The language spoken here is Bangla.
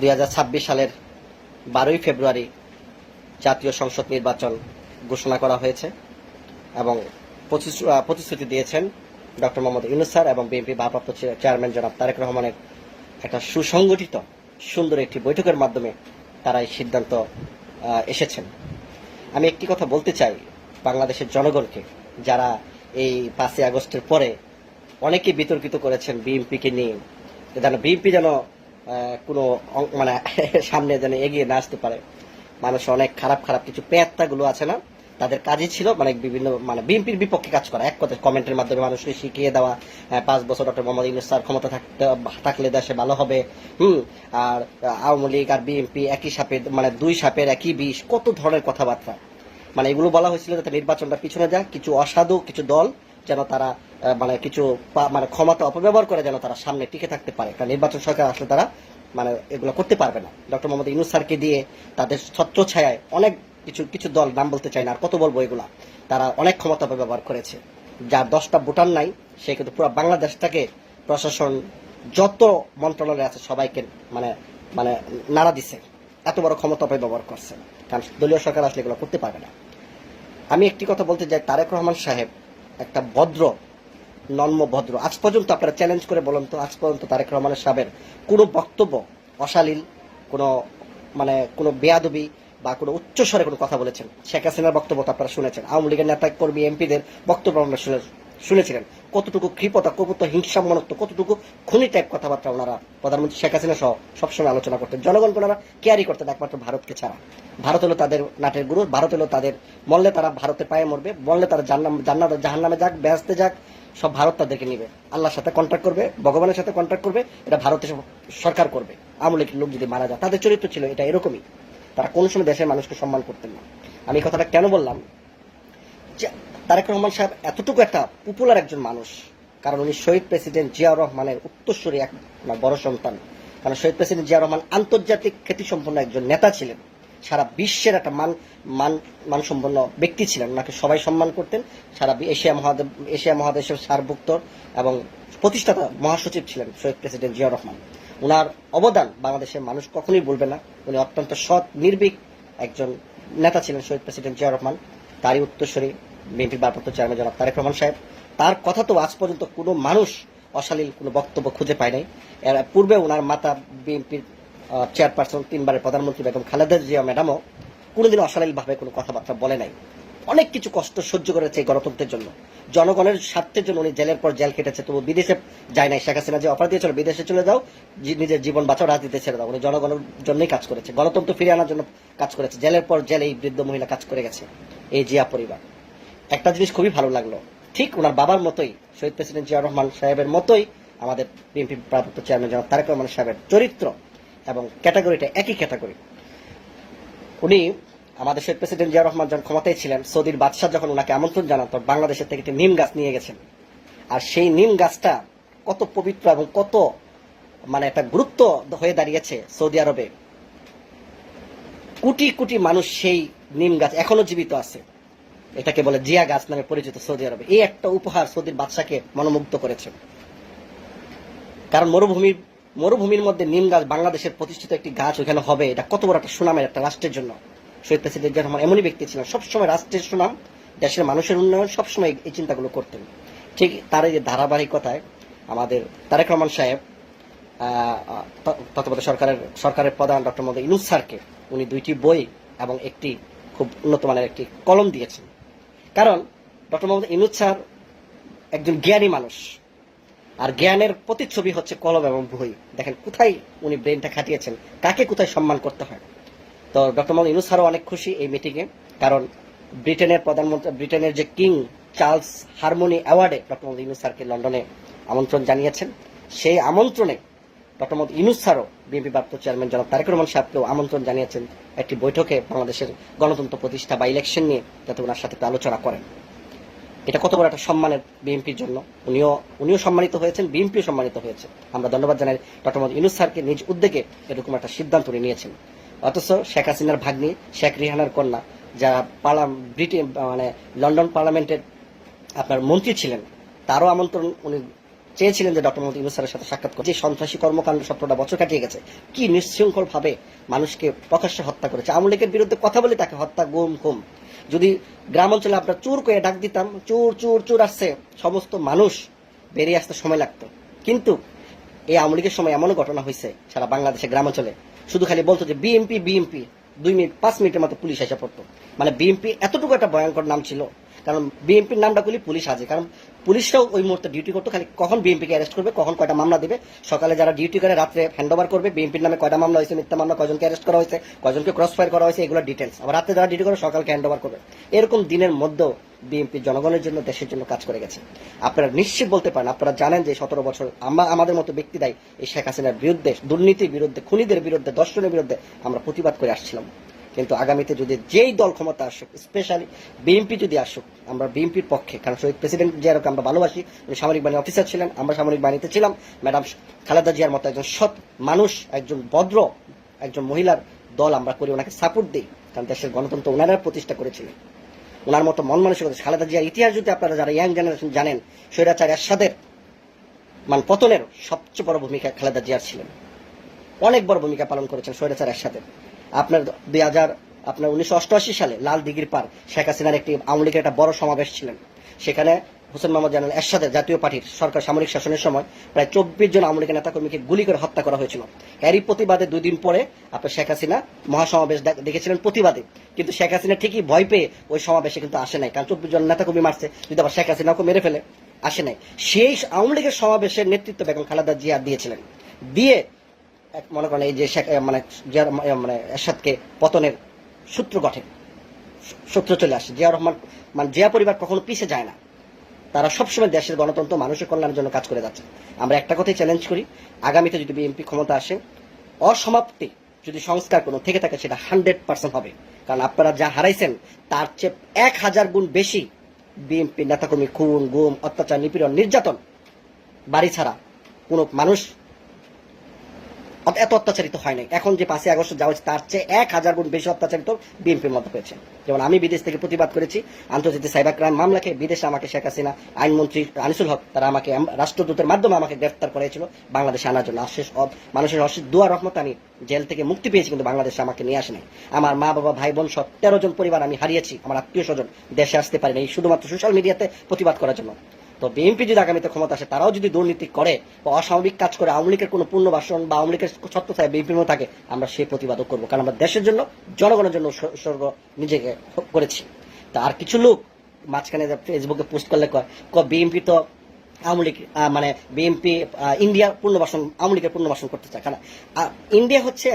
দুই হাজার ছাব্বিশ সালের বারোই ফেব্রুয়ারি জাতীয় সংসদ নির্বাচন ঘোষণা করা হয়েছে এবং প্রতিশ্রুতি দিয়েছেন ডক্টর মোহাম্মদ ইউনুস স্যার এবং বিএনপি ভারপ্রাপ্ত চেয়ারম্যান জনাব তারেক রহমানের একটা সুসংগঠিত সুন্দর একটি বৈঠকের মাধ্যমে তারা এই সিদ্ধান্ত এসেছেন। আমি একটি কথা বলতে চাই বাংলাদেশের জনগণকে, যারা এই পাঁচই আগস্টের পরে অনেকেই বিতর্কিত করেছেন বিএনপিকে নিয়ে যেন বিএনপি যেন কোনো মানে সামনে যেন এগিয়ে না আসতে পারে। মানুষ অনেক খারাপ খারাপ কিছু পেয়াত্তাগুলো আছে না? তাদের কাজই ছিল মানে বিভিন্ন মানে বিএনপির বিপক্ষে কাজ করা। এক কথায় কমেন্টের মাধ্যমে মানুষকে শিখিয়ে দেওয়া পাঁচ বছর ডক্টর মোহাম্মদ ইউনুস স্যার ক্ষমতা থাকতে, থাকলে দেশে ভালো হবে, হুম? আর আওয়ামী লীগ আর বিএনপি একই সাপে মানে দুই সাপের একই বিষ, কত ধরনের কথাবার্তা। মানে এগুলো বলা হয়েছিল যাতে নির্বাচনটা পিছনে যায়, কিছু অসাধু, কিছু দল, যেন তারা মানে কিছু মানে ক্ষমতা অপব্যবহার করে যেন তারা সামনে টিকে থাকতে পারে। কারণ নির্বাচন সরকার আসলে তারা মানে এগুলো করতে পারবে না। ডক্টর মোহাম্মদ ইউনুস স্যারকে দিয়ে তাদের ছত্র ছায়ায় অনেক কিছু কিছু দল নাম বলতে চাই না, আর কত বলব এগুলা? তারা অনেক ক্ষমতা অপব্যবহার করেছে। যার দশটা ভোটার নাই, সে কিন্তু পুরো বাংলাদেশটাকে প্রশাসন যত মন্ত্রণালয় আছে সবাইকে মানে মানে নাড়া দিছে। এত বড় ক্ষমতা অপব্যবহার করছে। কারণ দলীয় সরকার আসলে এগুলো করতে পারবে না। আমি একটি কথা বলতে চাই, তারেক রহমান সাহেব একটা ভদ্র নন্ম ভদ্র আজ পর্যন্ত আপনারা চ্যালেঞ্জ করে বলুন তো, আজ পর্যন্ত তারেক রহমানের সাহেবের কোনো বক্তব্য, অশালীল, কোনো মানে কোনো বেয়াদবি বা কোনো উচ্চস্বরে কোনো কথা বলেছেন? শেখ হাসিনার বক্তব্য তো আপনারা শুনেছেন। আওয়ামী লীগের নেতা, কর্মী, এমপিদের বক্তব্য শুনে, শুনেছিলেন। কতটুকু কৃপতা কত হিংসা মনত্ব কতটুকু খুনি টাইপ কথাবার্তা ওনারা, প্রধানমন্ত্রী শেখ হাসিনা সহ সবসময় আলোচনা করতেন। জনগণকে ওনারা কেয়ারি করতেন একমাত্র ভারতকে ছাড়া। ভারত হলো তাদের নাটের গুরু, ভারত হলো তাদের, মরলে তারা ভারতের পায়ে মরবে, মরলে তারা জান্নাম জান্নাত জাহান নামে যাক, ব্যস্তে যাক সব ভারত তাদেরকে নিবে। আল্লাহর সাথে কন্ট্যাক্ট করবে, ভগবানের সাথে কন্ট্যাক্ট করবে, এটা ভারতের সরকার করবে। লীগের লোক যদি মারা যায়, তাদের চরিত্র ছিল এটা এরকমই। তারা কোনো সময় দেশের মানুষকে সম্মান করতেন না। আমি এই কথাটা কেন বললাম? যে তারেক রহমান সাহেব এতটুকু একটা পপুলার একজন মানুষ, কারণ উনি শহীদ প্রেসিডেন্ট জিয়াউর রহমানের উত্তরসূরি এক বড় সন্তান। কারণ শহীদ প্রেসিডেন্ট জিয়া রহমান আন্তর্জাতিক খ্যাতিসম্পন্ন একজন নেতা ছিলেন। সারা বিশ্বের একটা মান মান, মানসম্পন্ন ব্যক্তি ছিলেন। ওনাকে সবাই সম্মান করতেন। সারা এশিয়া মহাদেব, এশিয়া মহাদেশের সারভুক্ত এবং প্রতিষ্ঠাতা মহাসচিব ছিলেন শহীদ প্রেসিডেন্ট জিয়া রহমান। ওনার অবদান বাংলাদেশের মানুষ কখনোই বলবে না। উনি অত্যন্ত সৎ, নির্ভীক একজন নেতা ছিলেন শহীদ প্রেসিডেন্ট জিয়া রহমান। তারই উত্তরসূরি বিএনপি ভারপ্রাপ্ত চেয়ারম্যান জনাব তারেক রহমান সাহেব। তার কথা তো আজ পর্যন্ত কোনো মানুষ অশালীল কোনো বক্তব্য খুঁজে পায় নাই। এর পূর্বে ওনার মাতা বিএনপির চেয়ারপারসন তিনবারের প্রধানমন্ত্রী বেগম খালেদা জিয়া ম্যাডামও কোনোদিন অশালীলভাবে কোনো কথাবার্তা বলে নাই। অনেক কিছু কষ্ট সহ্য করেছে এই গণতন্ত্রের জন্য। জনগণের স্বার্থের জন্য উনি জেলের পর জেল কেটেছে তবু বিদেশে যায় নাই। শেখ হাসিনা যে অফার দিয়েছিল, বিদেশে চলে যাও নিজের জীবন বাঁচাও রাজনীতি ছেড়ে দাও। উনি জনগণের জন্যই কাজ করেছে, গণতন্ত্র ফিরে আনার জন্য কাজ করেছে। জেলের পর জেলে এই বৃদ্ধ মহিলা কাজ করে গেছে, এই জিয়া পরিবার। একটা জিনিস খুবই ভালো লাগল, ঠিক ওনার বাবার মতোই, শহীদ প্রেসিডেন্ট জিয়া রহমান সাহেবের মতোই আমাদের বিএনপি প্রাপ্ত চেয়ারম্যান জনাব তারেক রহমান সাহেবের চরিত্র এবং ক্যাটাগরিটা একই ক্যাটাগরি। উনি আমাদের শহীদ প্রেসিডেন্ট জিয়া রহমান যখন ক্ষমতায় ছিলেন, সৌদির বাদশাহ যখন ওনাকে আমন্ত্রণ জানান তখন বাংলাদেশের থেকে একটি নিম গাছ নিয়ে গেছেন। আর সেই নিম গাছটা কত পবিত্র এবং কত মানে একটা গুরুত্ব হয়ে দাঁড়িয়েছে সৌদি আরবে। কোটি কোটি মানুষ সেই নিম গাছ এখনও জীবিত আছে। এটাকে বলে জিয়া গাছ নামে পরিচিত সৌদি আরবে। এই একটা উপহার সৌদির বাদশাকে মনোমুগ্ধ করেছে। কারণ মরুভূমির মরুভূমির মধ্যে নিম গাছ বাংলাদেশের প্রতিষ্ঠিত একটি গাছ ওখানে হবে। এটা কত বড় একটা সুনামের একটা রাষ্ট্রের জন্য। শহীদ প্রেসিডেন্ট রহমান এমনই ব্যক্তি ছিলেন, সবসময় রাষ্ট্রের সুনাম, দেশের মানুষের উন্নয়ন, সবসময় এই চিন্তাগুলো করতেন। ঠিক তার এই ধারাবাহিকতায় আমাদের তারেক রহমান সাহেব তত্ত্বাবধায়ক সরকারের সরকারের প্রধান ডক্টর মোহাম্মদ ইনুস স্যারকে উনি দুইটি বই এবং একটি খুব উন্নত মানের একটি কলম দিয়েছেন। কারণ ডক্টর মোহাম্মদ ইনুস স্যার একজন জ্ঞানী মানুষ। আর জ্ঞানের প্রতিচ্ছবি হচ্ছে কলম এবং বই দেখেন, কোথায় উনি ব্রেনটা খাটিয়েছেন? কাকে কোথায় সম্মান করতে হয়? তো ডক্টর মোহাম্মদ ইনুস স্যারও অনেক খুশি এই মিটিংয়ে কারণ ব্রিটেনের প্রধানমন্ত্রী, ব্রিটেনের যে কিং চার্লস হারমোনি অ্যাওয়ার্ডে ডক্টর মোহাম্মদ ইনুস স্যারকে লন্ডনে আমন্ত্রণ জানিয়েছেন। সেই আমন্ত্রণে ডক্টর মোহাম্মদ ইনুস স্যারও বিএনপি প্রাপ্ত চেয়ারম্যান জনাব তারেক রহমান সাহেবকেও আমন্ত্রণ জানিয়েছেন একটি বৈঠকে বাংলাদেশের গণতন্ত্র প্রতিষ্ঠা বা ইলেকশন নিয়ে, যাতে ওনার সাথে আলোচনা করেন। এটা কত বড় একটা সম্মানের বিএনপির জন্য? উনিও উনিও সম্মানিত হয়েছেন, বিএনপিও সম্মানিত হয়েছে। আমরা ধন্যবাদ জানাই ডক্টর মোহাম্মদ ইনুস স্যারকে নিজ উদ্যোগে এরকম একটা সিদ্ধান্ত উনি নিয়েছেন। অথচ শেখ হাসিনার ভাগ্নি, শেখ রিহানার কন্যা, যারা পার্লাম ব্রিটেন মানে লন্ডন পার্লামেন্টের আপনার মন্ত্রী ছিলেন, তারও আমন্ত্রণ উনি চেয়েছিলেন যে ডক্টর মোহাম্মদ ইউনুস স্যারের সাথে সাক্ষাৎ করতে। যে সন্ত্রাসী কর্মকাণ্ড সতেরোটা বছর কাটিয়ে গেছে, কি নিঃশৃঙ্খল ভাবে মানুষকে প্রকাশ্যে হত্যা করেছে। আওয়ামী লীগের বিরুদ্ধে কথা বলে তাকে হত্যা, গুম, খুম। যদি গ্রাম অঞ্চলে আমরা চোর করে ডাক দিতাম, চোর চোর চোর আসছে, সমস্ত মানুষ বেরিয়ে আসতে সময় লাগতো। কিন্তু এই আওয়ামী লীগের সময় এমনও ঘটনা হয়েছে সারা বাংলাদেশে গ্রাম অঞ্চলে। শুধু খালি বলতো যে বিএমপি বিএমপি দুই মিনিট, পাঁচ মিনিটের মতো পুলিশ এসে পড়তো। মানে বিএমপি এতটুকু একটা ভয়ঙ্কর নাম ছিল। কারণ বিএমপির নামটা করলে পুলিশ আছে কারণ পুলিশরাও ওই মুহূর্তে ডিউটি করতো। খালি কখন বিএনপিকে অ্যারেস্ট করবে, কখন কয়টা মামলা দিবে? সকালে যারা ডিউটি করে, রাত্রে হ্যান্ড ওভার করবে। বিএনপির নামে কয়টা মামলা হয়েছে, মিথ্যা মামলা কয়জনকে অ্যারেস্ট করা হয়েছে কয়জনকে ক্রস ফায়ার করা হয়েছে, এগুলো ডিটেলস আবার রাত্রে যারা ডিউটি করে, সকালকে হ্যান্ড ওভার করবে। এরকম দিনের মধ্যেও বিএনপি জনগণের জন্য, দেশের জন্য কাজ করে গেছে। আপনারা নিশ্চিত বলতে পারেন, আপনারা জানেন যে সতেরো বছর আমরা, আমাদের মতো ব্যক্তি ব্যক্তিরাই এই শেখ হাসিনার বিরুদ্ধে, দুর্নীতির বিরুদ্ধে, খুনিদের বিরুদ্ধে, দর্শনের বিরুদ্ধে আমরা প্রতিবাদ করে আসছিলাম। কিন্তু আগামীতে যদি যেই দল ক্ষমতা আসুক স্পেশালি বিএনপি যদি আসুক, আমরা বিএনপির পক্ষে, কারণ শহীদ প্রেসিডেন্ট জিয়ারকে আমরা ভালোবাসি, উনি সামরিক বাহিনী অফিসার ছিলেন, আমরা সামরিক বাহিনীতে ছিলাম। ম্যাডাম খালেদা জিয়ার মতো একজন সৎ মানুষ, একজন ভদ্র, একজন মহিলার দল আমরা করি, ওনাকে সাপোর্ট দিই, কারণ দেশের গণতন্ত্র ওনারা প্রতিষ্ঠা করেছিলেন। ওনার মতো মন মানসিকতা, খালেদা জিয়ার ইতিহাস যদি আপনারা যারা ইয়াং জেনারেশন জানেন, স্বৈরাচার এরশাদের মান পতনের সবচেয়ে বড় ভূমিকা খালেদা জিয়ার ছিলেন। অনেক বড় ভূমিকা পালন করেছেন স্বৈরাচার এরশাদের আপনার দুই হাজার, আপনার উনিশশো অষ্টআশি সালে লাল দিঘির পার শেখ হাসিনার একটি আওয়ামী লীগের একটা বড় সমাবেশ ছিলেন। সেখানে হোসেন মোহাম্মদ জানাল এরশাদের জাতীয় পার্টির সরকার সামরিক শাসনের সময় প্রায় চব্বিশ জন আওয়ামী লীগের নেতাকর্মীকে গুলি করে হত্যা করা হয়েছিল। এরই প্রতিবাদে দুই দিন পরে আপনার শেখ হাসিনা মহাসমাবেশ দেখ- দেখেছিলেন প্রতিবাদে। কিন্তু শেখ হাসিনা ঠিকই ভয় পেয়ে ওই সমাবেশে কিন্তু আসে নাই, কারণ চব্বিশ জন নেতাকর্মী মারছে যদি আবার শেখ হাসিনাকে মেরে ফেলে, আসে নাই। সেই আওয়ামী লীগের সমাবেশের নেতৃত্ব বেগম খালেদা জিয়া দিয়েছিলেন। দিয়ে এক মনে করেন এই যে মানে মানে এরশাদকে পতনের সূত্র গঠে সূত্র চলে আসে। জিয়া রহমান মানে জিয়া পরিবার কখনো পিছে যায় না। তারা সবসময় দেশের গণতন্ত্র, মানুষের কল্যাণের জন্য কাজ করে যাচ্ছে। আমরা একটা কথাই চ্যালেঞ্জ করি, আগামীতে যদি বিএনপি ক্ষমতা আসে, অসমাপ্তি যদি সংস্কার কোনো থেকে থাকে, সেটা হান্ড্রেড পার্সেন্ট হবে। কারণ আপনারা যা হারাইছেন, তার চেয়ে এক হাজার গুণ বেশি বিএনপি নেতাকর্মী, খুন, গুম, অত্যাচার, নিপীড়ন, নির্যাতন বাড়ি ছাড়া কোনো মানুষ এত অত্যাচারিত হয় নাই। এখন যে পাঁচই আগস্ট যাওয়া হচ্ছে তার চেয়ে এক হাজার গুণ বেশি অত্যাচারিত বিএনপির মধ্যে হয়েছে। যেমন আমি বিদেশ থেকে প্রতিবাদ করেছি, আন্তর্জাতিক সাইবার ক্রাইম মামলাকে বিদেশে আমাকে শেখ হাসিনা, আইনমন্ত্রী আনিসুল হক, তারা আমাকে রাষ্ট্রদূতের মাধ্যমে আমাকে গ্রেফতার করেছিল বাংলাদেশে আনার জন্য। আশেষ মানুষের অশেষ দোয়া রহমত আমি জেল থেকে মুক্তি পেয়েছি, কিন্তু বাংলাদেশে আমাকে নিয়ে আসে নাই আমার মা, বাবা, ভাই, বোন সব তেরো জন পরিবার আমি হারিয়েছি। আমার আত্মীয় স্বজন দেশে আসতে পারি নাই শুধুমাত্র সোশ্যাল মিডিয়াতে প্রতিবাদ করার জন্য। তো বিএনপি যদি আগামীতে ক্ষমতা আসে, তারাও যদি দুর্নীতি করে বা অস্বাভাবিক কাজ করে আওয়ামী লীগের কোনো পূর্ণ বাসন বা আওয়ামী লীগের ছত্রছায় বিএনপির মধ্যে থাকে, আমরা সেই প্রতিবাদও করব। কারণ আমরা দেশের জন্য, জনগণের জন্য উৎসর্গ নিজেকে করেছি। তা আর কিছু লোক মাঝখানে ফেসবুকে পোস্ট করলে কয় বিএনপি তো আওয়ামী লীগ মানে বিএনপি ইন্ডিয়া পূর্ণবাসন আওয়ামী লীগের পূর্ণবাসন করতে চায়। কারণ ইন্ডিয়া হচ্ছে